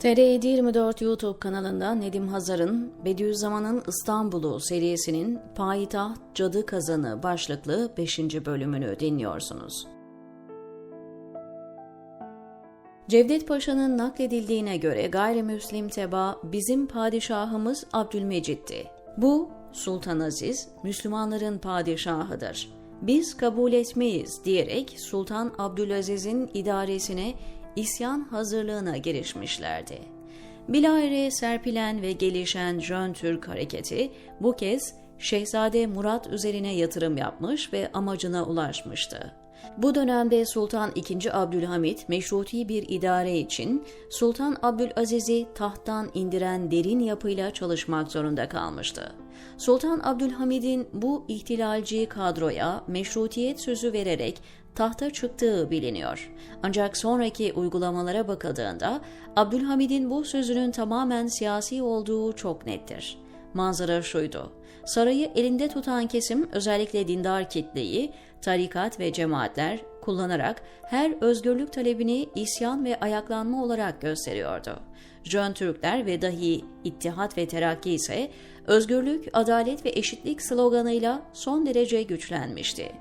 TR724 YouTube kanalında Nedim Hazar'ın Bediüzzaman'ın İstanbul'u serisinin Payitaht Cadı Kazanı başlıklı 5. bölümünü dinliyorsunuz. Cevdet Paşa'nın nakledildiğine göre gayrimüslim teba bizim padişahımız Abdülmecit'ti. Bu Sultan Aziz Müslümanların padişahıdır. Biz kabul etmeyiz diyerek Sultan Abdülaziz'in idaresine isyan hazırlığına girişmişlerdi. Bilahare serpilen ve gelişen Jön Türk hareketi bu kez Şehzade Murat üzerine yatırım yapmış ve amacına ulaşmıştı. Bu dönemde Sultan II. Abdülhamit meşruti bir idare için Sultan Abdülaziz'i tahttan indiren derin yapıyla çalışmak zorunda kalmıştı. Sultan Abdülhamid'in bu ihtilalci kadroya meşrutiyet sözü vererek tahta çıktığı biliniyor. Ancak sonraki uygulamalara bakıldığında Abdülhamid'in bu sözünün tamamen siyasi olduğu çok nettir. Manzara şuydu. Sarayı elinde tutan kesim özellikle dindar kitleyi, tarikat ve cemaatler kullanarak her özgürlük talebini isyan ve ayaklanma olarak gösteriyordu. Jön Türkler ve dahi İttihat ve Terakki ise özgürlük, adalet ve eşitlik sloganıyla son derece güçlenmişti.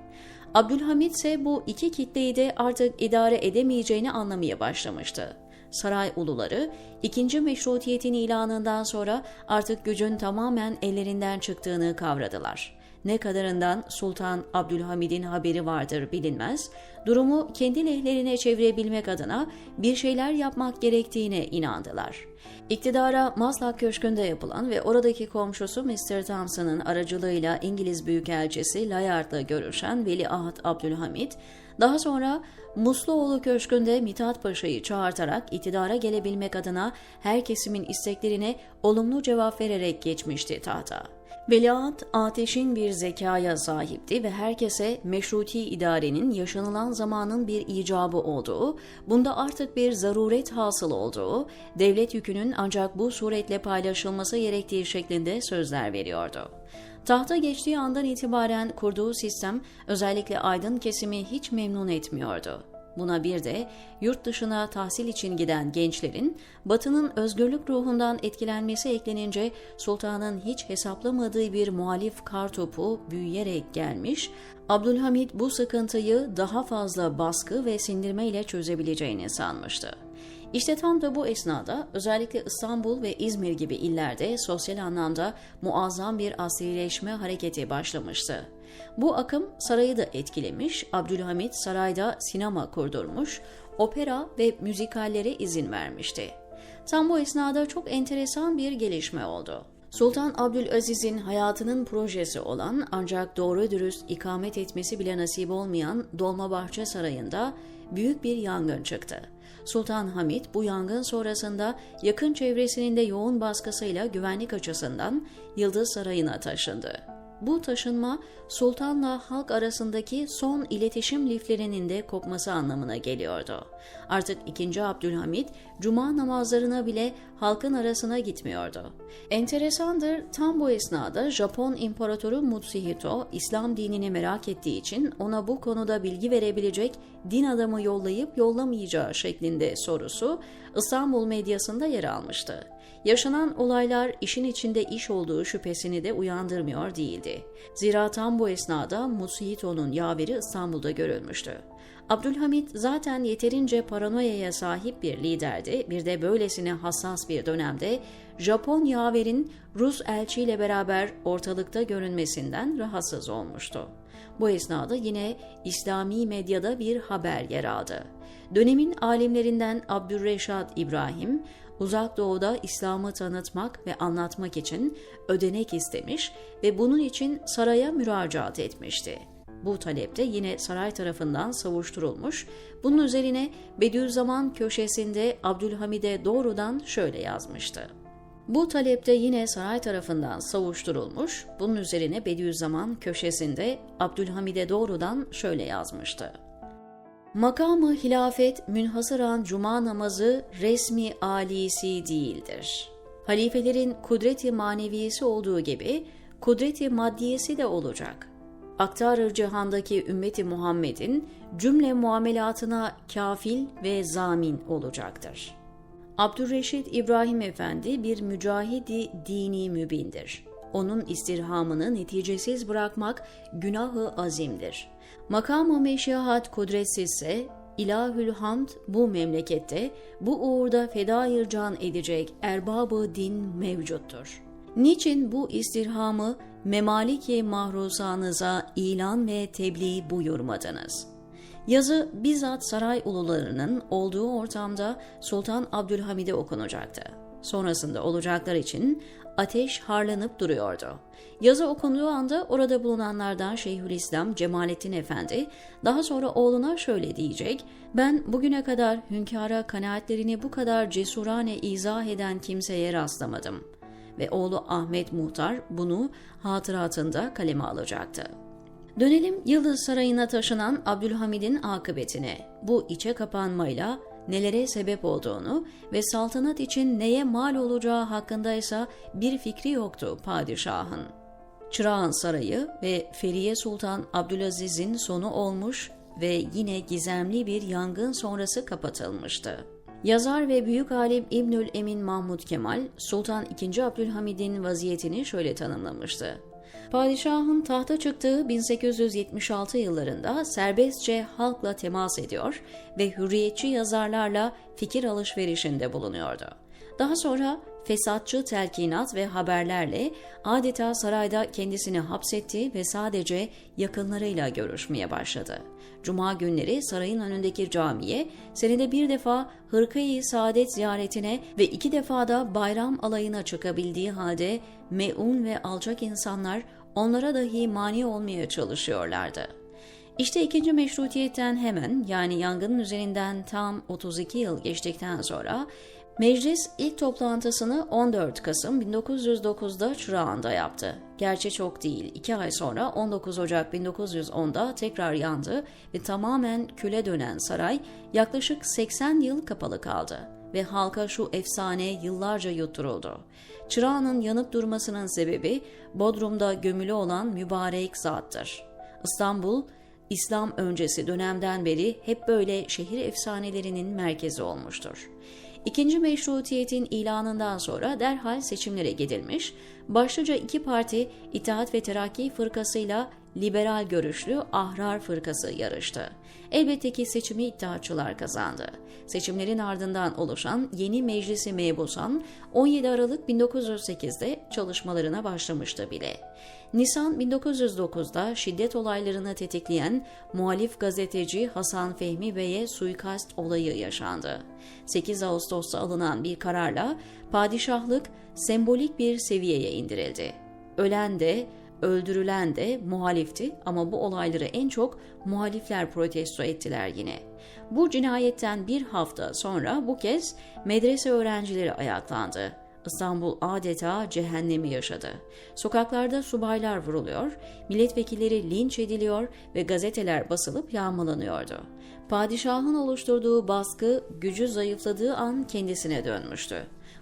Abdülhamit ise bu iki kitleyi de artık idare edemeyeceğini anlamaya başlamıştı. Saray uluları ikinci meşrutiyetin ilanından sonra artık gücün tamamen ellerinden çıktığını kavradılar. Ne kadarından Sultan Abdülhamid'in haberi vardır bilinmez, durumu kendi lehlerine çevirebilmek adına bir şeyler yapmak gerektiğine inandılar. İktidara Maslak Köşkü'nde yapılan ve oradaki komşusu Mr. Thompson'ın aracılığıyla İngiliz Büyükelçisi Layard'la görüşen Veliaht Abdülhamid, daha sonra Musluoğlu Köşkü'nde Mithat Paşa'yı çağırtarak iktidara gelebilmek adına her kesimin isteklerine olumlu cevap vererek geçmişti tahta. Veliaht ateşin bir zekaya sahipti ve herkese meşruti idarenin yaşanılan zamanın bir icabı olduğu, bunda artık bir zaruret hasıl olduğu, devlet yükünün ancak bu suretle paylaşılması gerektiği şeklinde sözler veriyordu. Tahta geçtiği andan itibaren kurduğu sistem özellikle aydın kesimi hiç memnun etmiyordu. Buna bir de yurt dışına tahsil için giden gençlerin Batı'nın özgürlük ruhundan etkilenmesi eklenince sultanın hiç hesaplamadığı bir muhalif kartopu büyüyerek gelmiş, Abdülhamit bu sıkıntıyı daha fazla baskı ve sindirmeyle çözebileceğini sanmıştı. İşte tam da bu esnada özellikle İstanbul ve İzmir gibi illerde sosyal anlamda muazzam bir asrileşme hareketi başlamıştı. Bu akım sarayı da etkilemiş, Abdülhamit sarayda sinema kurdurmuş, opera ve müzikallere izin vermişti. Tam bu esnada çok enteresan bir gelişme oldu. Sultan Abdülaziz'in hayatının projesi olan ancak doğru dürüst ikamet etmesi bile nasip olmayan Dolmabahçe Sarayı'nda büyük bir yangın çıktı. Sultan Hamid bu yangın sonrasında yakın çevresinin de yoğun baskısıyla güvenlik açısından Yıldız Sarayı'na taşındı. Bu taşınma sultanla halk arasındaki son iletişim liflerinin de kopması anlamına geliyordu. Artık 2. Abdülhamit cuma namazlarına bile halkın arasına gitmiyordu. Enteresandır tam bu esnada Japon İmparatoru Mutsuhito İslam dinini merak ettiği için ona bu konuda bilgi verebilecek din adamı yollayıp yollamayacağı şeklinde sorusu İstanbul medyasında yer almıştı. Yaşanan olaylar işin içinde iş olduğu şüphesini de uyandırmıyor değildi. Zira tam bu esnada Musuhito'nun yaveri İstanbul'da görülmüştü. Abdülhamit zaten yeterince paranoyaya sahip bir liderdi. Bir de böylesine hassas bir dönemde Japon yaverin Rus elçiyle beraber ortalıkta görünmesinden rahatsız olmuştu. Bu esnada yine İslami medyada bir haber yer aldı. Dönemin alimlerinden Abdülreşat İbrahim, Uzak Doğu'da İslam'ı tanıtmak ve anlatmak için ödenek istemiş ve bunun için saraya müracaat etmişti. Bu talepte yine saray tarafından savuşturulmuş. Bunun üzerine Bediüzzaman köşesinde Abdülhamid'e doğrudan şöyle yazmıştı. Bu talepte yine saray tarafından savuşturulmuş. Bunun üzerine Bediüzzaman köşesinde Abdülhamid'e doğrudan şöyle yazmıştı. Makamı hilafet münhasıran cuma namazı resmi alisi değildir. Halifelerin kudreti maneviyesi olduğu gibi kudreti maddiyesi de olacak. Aktarır cihandaki ümmeti Muhammed'in cümle muamelatına kafil ve zamin olacaktır. Abdülreşit İbrahim Efendi bir mücahidi dini mübindir. Onun istirhamını neticesiz bırakmak günahı azimdir. Makam-ı meşihat kudretsizse İlahül Hamd bu memlekette bu uğurda fedayır can edecek erbabı din mevcuttur. Niçin bu istirhamı memaliki mahrusanıza ilan ve tebliğ buyurmadınız? Yazı bizzat saray ulularının olduğu ortamda Sultan Abdülhamid'e okunacaktı. Sonrasında olacaklar için ateş harlanıp duruyordu. Yazı okunduğu anda orada bulunanlardan Şeyhülislam Cemalettin Efendi daha sonra oğluna şöyle diyecek, ben bugüne kadar hünkâra kanaatlerini bu kadar cesurane izah eden kimseye rastlamadım. Ve oğlu Ahmet Muhtar bunu hatıratında kaleme alacaktı. Dönelim Yıldız Sarayı'na taşınan Abdülhamid'in akıbetine. Bu içe kapanmayla nelere sebep olduğunu ve saltanat için neye mal olacağı hakkındaysa bir fikri yoktu padişahın. Çırağan Sarayı ve Feriye Sultan Abdülaziz'in sonu olmuş ve yine gizemli bir yangın sonrası kapatılmıştı. Yazar ve büyük alim İbnül Emin Mahmud Kemal, Sultan II. Abdülhamid'in vaziyetini şöyle tanımlamıştı. Padişahın tahta çıktığı 1876 yıllarında serbestçe halkla temas ediyor ve hürriyetçi yazarlarla fikir alışverişinde bulunuyordu. Daha sonra fesatçı telkinat ve haberlerle adeta sarayda kendisini hapsetti ve sadece yakınlarıyla görüşmeye başladı. Cuma günleri sarayın önündeki camiye, senede bir defa Hırkayı Saadet ziyaretine ve iki defa da bayram alayına çıkabildiği halde meun ve alçak insanlar onlara dahi mani olmaya çalışıyorlardı. İşte ikinci meşrutiyetten hemen yani yangının üzerinden tam 32 yıl geçtikten sonra Meclis ilk toplantısını 14 Kasım 1909'da Çırağan'da yaptı. Gerçi çok değil, iki ay sonra 19 Ocak 1910'da tekrar yandı ve tamamen küle dönen saray yaklaşık 80 yıl kapalı kaldı ve halka şu efsane yıllarca yutturuldu. Çırağan'ın yanıp durmasının sebebi Bodrum'da gömülü olan mübarek zattır. İstanbul, İslam öncesi dönemden beri hep böyle şehir efsanelerinin merkezi olmuştur. İkinci meşrutiyetin ilanından sonra derhal seçimlere gidilmiş, başlıca iki parti İttihat ve Terakki fırkasıyla liberal görüşlü Ahrar fırkası yarıştı. Elbette ki seçimi iddiaçılar kazandı. Seçimlerin ardından oluşan yeni meclisi mebusan 17 Aralık 1908'de çalışmalarına başlamıştı bile. Nisan 1909'da şiddet olaylarını tetikleyen muhalif gazeteci Hasan Fehmi Bey'e suikast olayı yaşandı. 8 Ağustos'ta alınan bir kararla padişahlık sembolik bir seviyeye indirildi. Ölen de öldürülen de muhalifti ama bu olayları en çok muhalifler protesto ettiler yine. Bu cinayetten bir hafta sonra bu kez medrese öğrencileri ayaklandı. İstanbul adeta cehennemi yaşadı. Sokaklarda subaylar vuruluyor, milletvekilleri linç ediliyor ve gazeteler basılıp yağmalanıyordu. Padişahın oluşturduğu baskı gücü zayıfladığı an kendisine dönmüştü.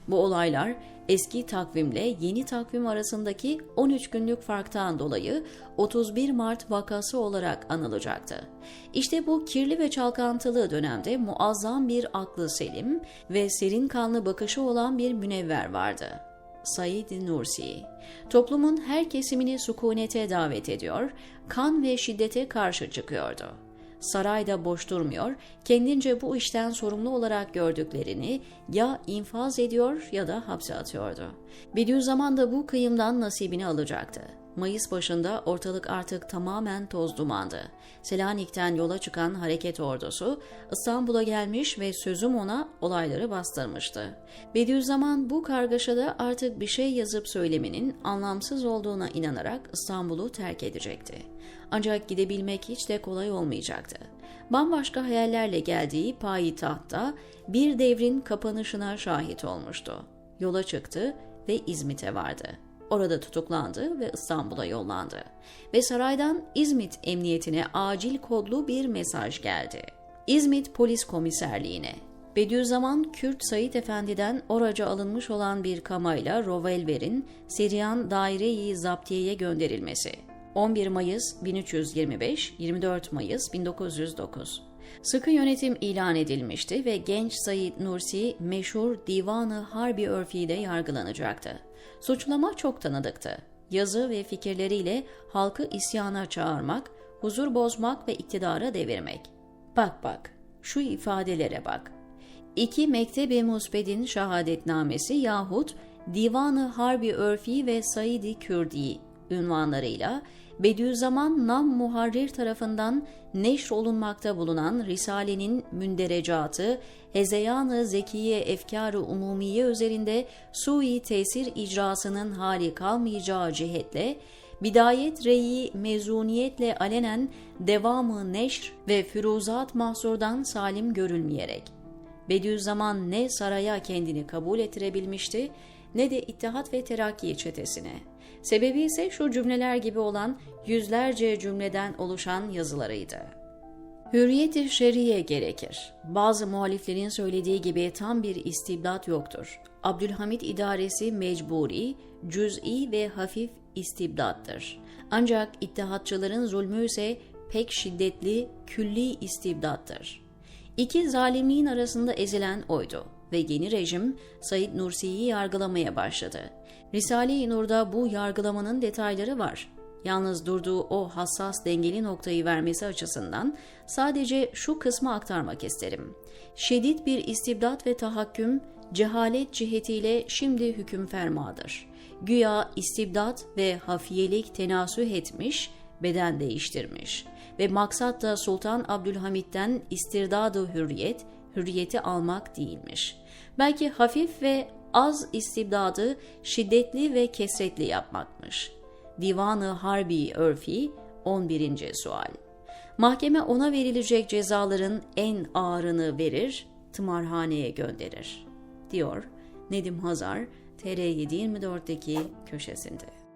Bu olaylar eski takvimle yeni takvim arasındaki 13 günlük farktan dolayı 31 Mart vakası olarak anılacaktı. İşte bu kirli ve çalkantılı dönemde muazzam bir aklı selim ve serin kanlı bakışı olan bir münevver vardı. Said Nursi. Toplumun her kesimini sukunete davet ediyor, kan ve şiddete karşı çıkıyordu sarayda boş durmuyor, kendince bu işten sorumlu olarak gördüklerini ya infaz ediyor ya da hapse atıyordu. Bediüzzaman da bu kıyımdan nasibini alacaktı. Mayıs başında ortalık artık tamamen toz dumandı. Selanik'ten yola çıkan hareket ordusu İstanbul'a gelmiş ve sözüm ona olayları bastırmıştı. Bediüzzaman bu kargaşada artık bir şey yazıp söylemenin anlamsız olduğuna inanarak İstanbul'u terk edecekti. Ancak gidebilmek hiç de kolay olmayacaktı. Bambaşka hayallerle geldiği payitahtta bir devrin kapanışına şahit olmuştu. Yola çıktı ve İzmit'e vardı. Orada tutuklandı ve İstanbul'a yollandı. Ve saraydan İzmit Emniyetine acil kodlu bir mesaj geldi. İzmit Polis Komiserliğine Bediüzzaman Kürt Said Efendi'den oraca alınmış olan bir kamayla Rovelver'in Seriyan Daire-i Zaptiye'ye gönderilmesi. 11 Mayıs 1325, 24 Mayıs 1909. Sıkı yönetim ilan edilmişti ve genç Said Nursi meşhur Divanı Harbi Örfi'de yargılanacaktı. Suçlama çok tanıdıktı. Yazı ve fikirleriyle halkı isyana çağırmak, huzur bozmak ve iktidara devirmek. Bak bak, şu ifadelere bak. İki Mektebi Musbed'in şehadetnamesi yahut Divanı Harbi Örfi ve Said-i Kürdi ünvanlarıyla Bediüzzaman Nam Muharrir tarafından neşr olunmakta bulunan Risale'nin münderecatı, Hezeyan-ı Zekiye Efkar-ı Umumiye üzerinde sui tesir icrasının hali kalmayacağı cihetle, bidayet reyi mezuniyetle alenen devamı neşr ve füruzat mahsurdan salim görülmeyerek, Bediüzzaman ne saraya kendini kabul ettirebilmişti ne de İttihat ve Terakki çetesine. Sebebi ise şu cümleler gibi olan yüzlerce cümleden oluşan yazılarıydı. Hürriyet-i şeriye gerekir. Bazı muhaliflerin söylediği gibi tam bir istibdat yoktur. Abdülhamit idaresi mecburi, cüz'i ve hafif istibdattır. Ancak ittihatçıların zulmü ise pek şiddetli, külli istibdattır. İki zalimliğin arasında ezilen oydu ve yeni rejim Said Nursi'yi yargılamaya başladı. Risale-i Nur'da bu yargılamanın detayları var. Yalnız durduğu o hassas dengeli noktayı vermesi açısından sadece şu kısmı aktarmak isterim. Şiddet bir istibdat ve tahakküm, cehalet cihetiyle şimdi hüküm fermadır. Güya istibdat ve hafiyelik tenasüh etmiş, beden değiştirmiş ve maksat da Sultan Abdülhamit'ten istirdadı hürriyet, hürriyeti almak değilmiş. Belki hafif ve az istibdadı şiddetli ve kesretli yapmakmış. Divanı Harbi Örfi 11. sual. Mahkeme ona verilecek cezaların en ağırını verir, tımarhaneye gönderir, diyor Nedim Hazar TR724'deki köşesinde.